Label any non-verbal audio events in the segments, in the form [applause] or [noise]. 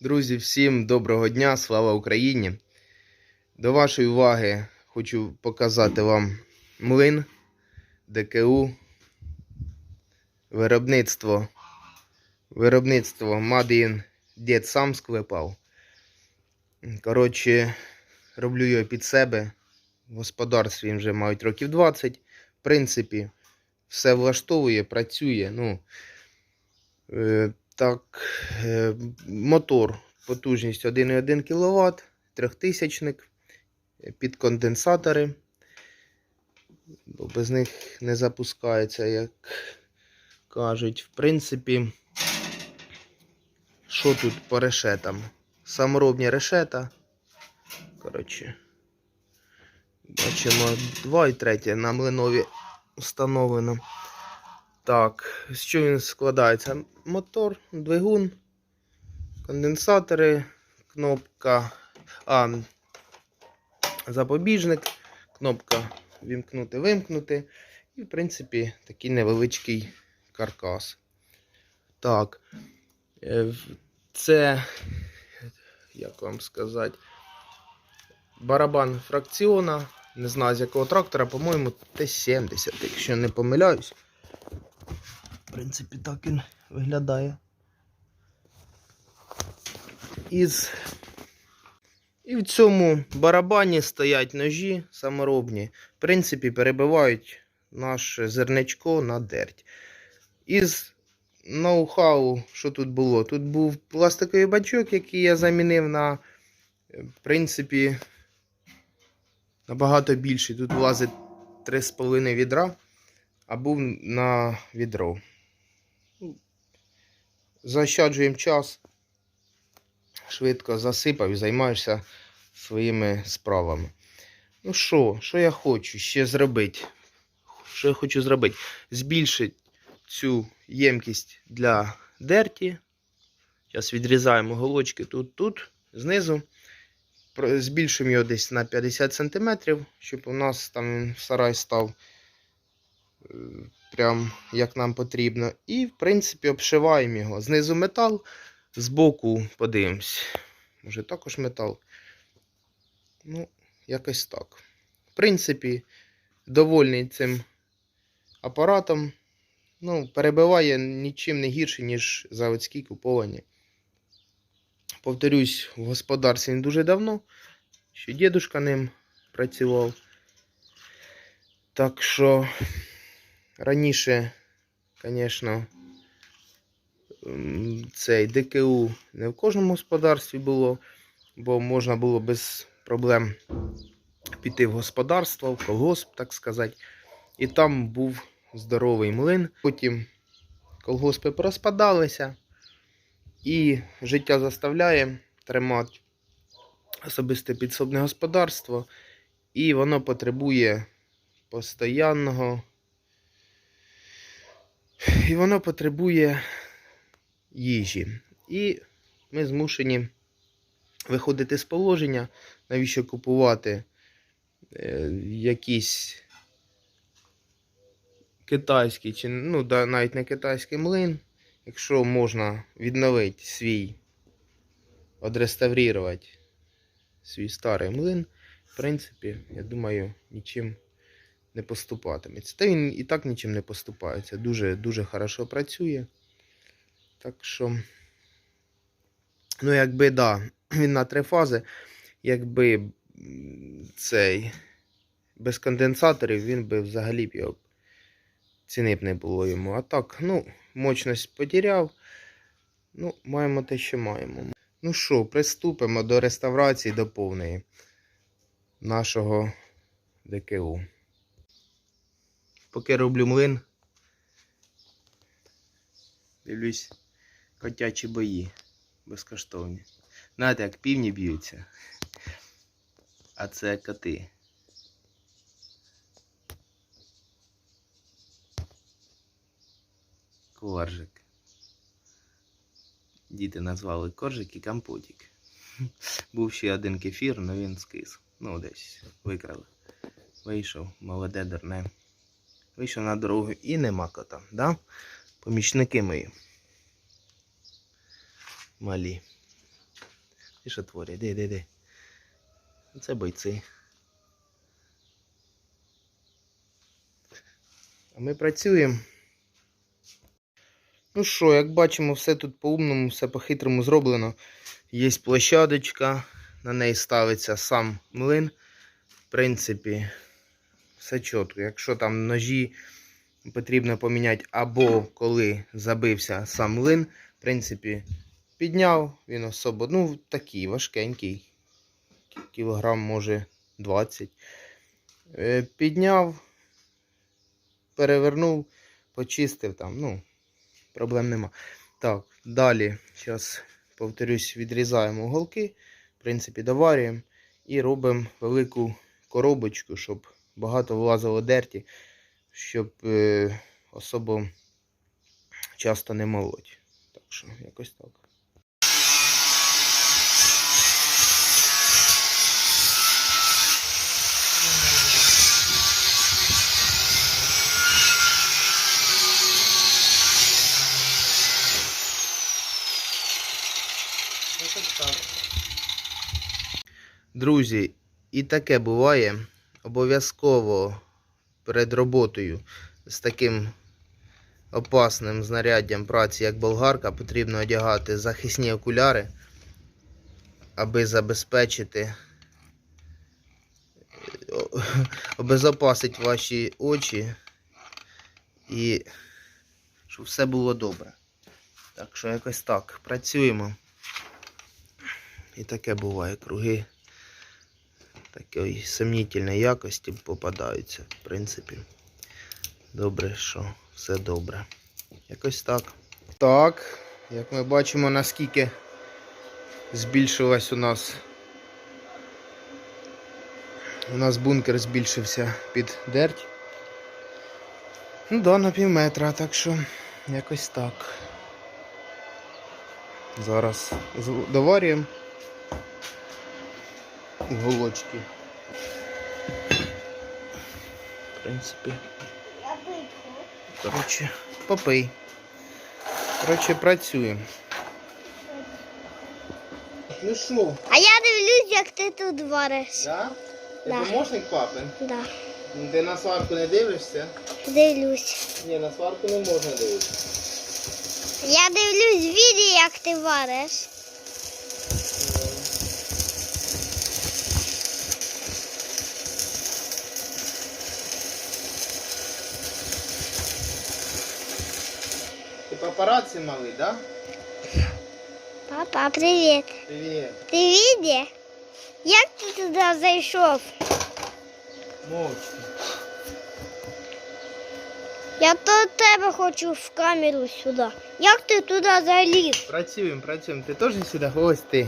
Друзі, всім доброго дня, слава Україні! До вашої уваги хочу показати вам млин ДКУ. Виробництво. Виробництво Мадін Дід сам склепав. Коротше, роблю його під себе. В господарстві вже мають років 20. В принципі, все влаштовує, працює. Ну, е, так, е, мотор потужність 1,1 кВт, трьохтисячник, під конденсатори, бо без них не запускається, як кажуть. В принципі, що тут по решетам? Саморобні решета. Коротше, бачимо 2 і 3 на млинові встановлено. Так, з чого він складається? Мотор, двигун, конденсатори, кнопка, а, запобіжник, кнопка вімкнути, вимкнути. І, в принципі, такий невеличкий каркас. Так, е, це, як вам сказати, барабан фракціона. Не знаю з якого трактора, по-моєму, Т-70, якщо не помиляюсь. Принципі, так він виглядає. Із... І в цьому барабані стоять ножі саморобні. В принципі, перебивають наше зерничко на дерть. Із ноу-хау, що тут було? Тут був пластиковий бачок, який я замінив на, е, в принципі, набагато більший. Тут влазить 3,5 відра, а був на відро. Заощаджуємо час, швидко засипав і займаєшся своїми справами. Ну що, що я хочу ще зробити? Що я хочу зробити? Збільшити цю ємкість для дерті. Зараз відрізаємо голочки тут, тут, знизу. Збільшуємо його десь на 50 см, щоб у нас там сарай став е, прям як нам потрібно. І, в принципі, обшиваємо його. Знизу метал, збоку подивимось. Може також метал. Ну, якось так. В принципі, довольний цим апаратом. Ну, перебиває нічим не гірше, ніж заводські куповані. Повторюсь, в господарстві він дуже давно. Ще дідушка ним працював. Так що раніше, звісно, цей ДКУ не в кожному господарстві було, бо можна було без проблем піти в господарство, в колгосп, так сказати. І там був здоровий млин. Потім колгоспи порозпадалися, і життя заставляє тримати особисте підсобне господарство, і воно потребує постоянного. І воно потребує їжі. І ми змушені виходити з положення, навіщо купувати е, якісь китайський, чи ну, навіть не китайський млин, якщо можна відновити свій, одреставрувати свій старий млин, в принципі, я думаю, нічим не поступатиметься. Та він і так нічим не поступається. Дуже дуже хорошо працює. Так що, ну, якби, да, він на три фази, якби цей без конденсаторів, він би взагалі б його ціни б не було йому. А так, ну, мощність потеряв. Ну, маємо те, що маємо. Ну що, приступимо до реставрації до повної нашого ДКУ. Поки роблю млин, дивлюсь котячі бої безкоштовні. Знаєте, як півні б'ються. А це коти. Коржик. Діти назвали коржик і компотик. Був ще один кефір, але він скис. Ну, десь викрали. Вийшов, молоде дурне. Вийшов на дорогу і нема кота, да? Помічники мої. Малі. Ті, що творять, де, де, де. Це бойці. А ми працюємо. Ну що, як бачимо, все тут по-умному, все по-хитрому зроблено. Є площадочка, на неї ставиться сам млин. В принципі, все чітко. Якщо там ножі потрібно поміняти, або коли забився сам млин, в принципі, підняв, він особо, ну, такий важкенький. Кілограм, може, 20. Е, Підняв, перевернув, почистив там, ну, проблем нема. Так, далі, зараз, повторюсь, відрізаємо уголки, в принципі, доварюємо і робимо велику коробочку, щоб багато влазило дерті, щоб е, особо часто не молоть. Так що, якось так. Друзі, і таке буває. Обов'язково перед роботою з таким опасним знаряддям праці, як болгарка, потрібно одягати захисні окуляри, аби забезпечити, обезопасити ваші очі і щоб все було добре. Так що якось так. Працюємо. І таке буває. Круги такої сумнітельної якості попадаються. В принципі, добре, що все добре. Якось так. Так, як ми бачимо, наскільки збільшилась у нас. У нас бункер збільшився під дерть. Ну да, на пів метра, так що якось так. Зараз доварюємо уголочки. В принципі, коротше, попий. Коротше, працюємо. Ну що, А я дивлюсь, як ти тут вариш. да? Ти Да. помощник папи? Да, Ти на сварку не дивишся? дивлюсь. Ні, на сварку не можна дивитися. Я дивлюсь відео, як ти вариш. Ти папараці малий, да? Папа, привіт. Привіт. Ти відео? Як ти туди зайшов? Мовчки. Я до тебе хочу в камеру сюди. Як ти туди заліз? Працюємо, працюємо. Ти теж сюди? Ось ти.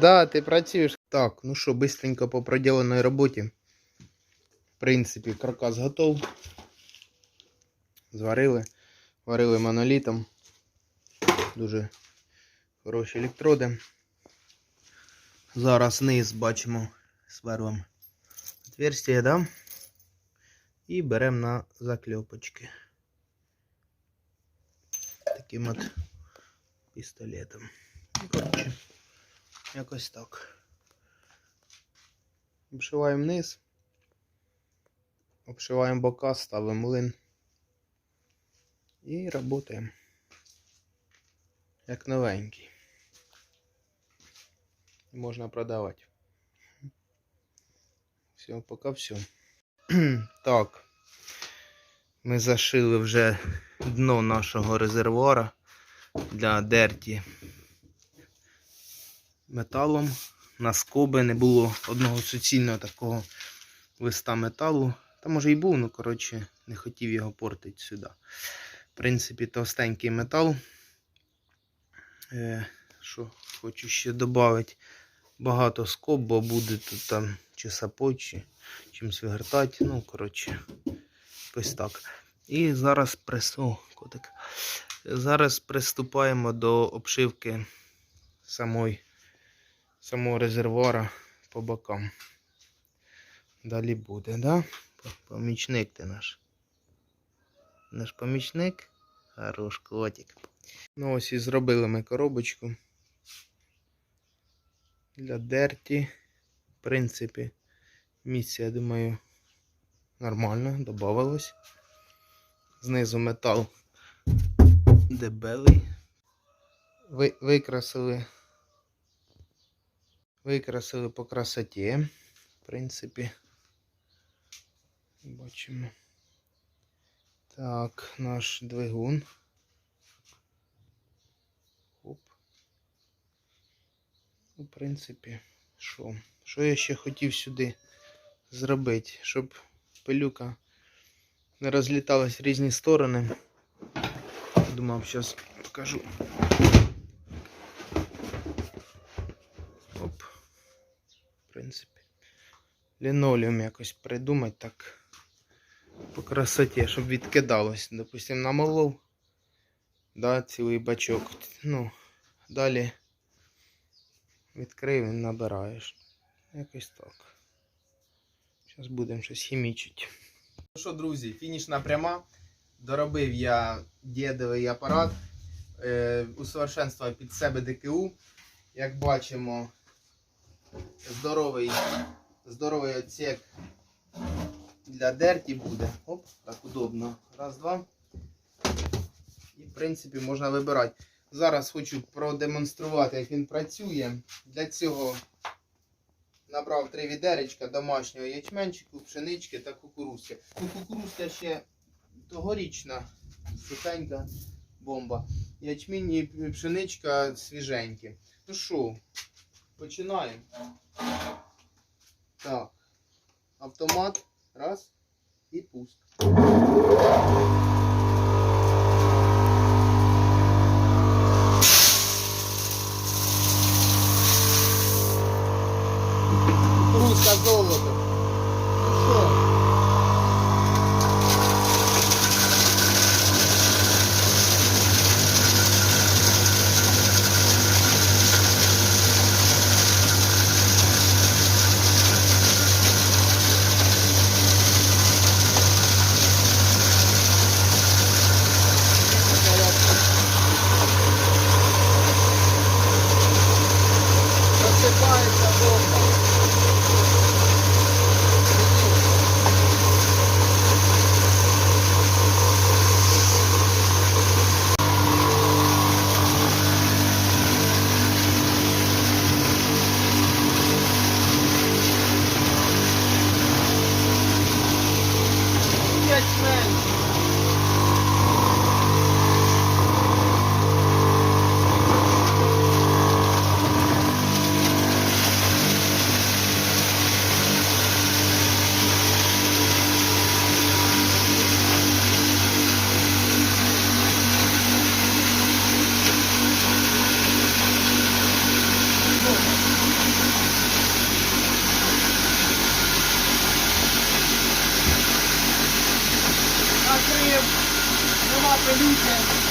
Да, ти працюєш. Так, ну що, быстренько по проділеній роботі. В принципі, каркас готов. Зварили. Варили монолітом. Дуже хороші електроди. Зараз низ бачимо сверлом отверстие, да? І беремо на закльопочки. Таким от пістолетом. Ну, коротше, якось так. Обшиваємо низ. Обшиваємо бока, ставимо млин. І працюємо. Як новенький. Можна продавати. Все, поки все. [clears throat] так. Ми зашили вже дно нашого резервуара для дерті металом. На скоби не було одного суцільного такого листа металу. Та може і був, ну коротше, не хотів його портити сюди. В принципі, товстенький метал. Е, що хочу ще додати. Багато скоб, бо буде тут там чи сапой, чи чимось вигортати. Ну, коротше, ось так. І зараз прис... О, котик. Зараз приступаємо до обшивки самої, самого резервуара по бокам. Далі буде, да? Помічник ти наш. Наш помічник. Хорош котик. Ну ось і зробили ми коробочку. Для дерті. В принципі, місце, я думаю, нормально, додавалось. Знизу метал дебелий. Ви, викрасили. Викрасили по красоті. В принципі. Бачимо. Так, наш двигун. Оп. Ну, В принципі, що? Що я ще хотів сюди зробити, щоб пилюка не розліталась в різні сторони. Думав, зараз покажу. Оп. В принципі. Лінолеум якось придумати так по красоті, щоб відкидалось. Допустим, намолов. Да, цілий бачок. Ну, далі відкрив і набираєш. Якось так. Зараз будемо щось хімічити. Ну що, друзі, фінішна пряма. Доробив я дєдовий апарат. Е, усовершенствував під себе ДКУ. Як бачимо, здоровий, здоровий отсек для дерті буде. Оп, так удобно. Раз, два. І в принципі можна вибирати. Зараз хочу продемонструвати, як він працює. Для цього набрав три відеречка домашнього ячменчику, пшенички та кукурузки. Ну, кукурузка ще тогорічна, сухенька бомба. Ячмінь і пшеничка свіженькі. Ну що, починаємо. Так. Автомат. Раз. І пуск. แม่ง Нема пилюки.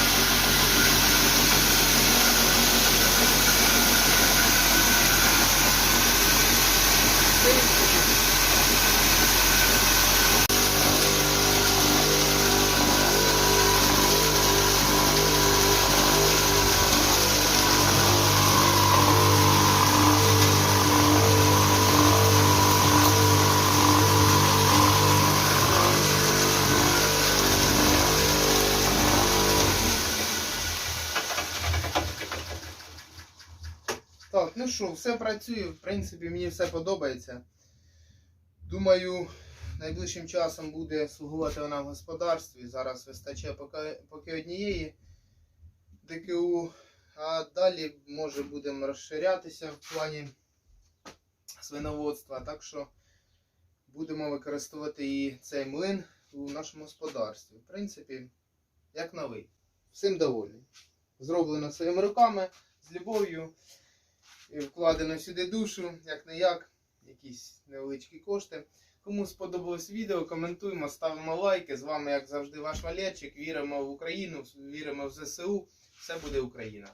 Так, ну що, все працює, в принципі, мені все подобається. Думаю, найближчим часом буде слугувати вона в господарстві. Зараз вистачає поки, поки однієї ДКУ, а далі може будемо розширятися в плані свиноводства. Так що будемо використовувати і цей млин у нашому господарстві. В принципі, як новий. Всім довольний. Зроблено своїми руками, з любов'ю. І вкладено сюди душу, як не як, якісь невеличкі кошти. Кому сподобалось відео, коментуємо, ставимо лайки. З вами, як завжди, ваш Валерчик. Віримо в Україну, віримо в ЗСУ. Все буде Україна.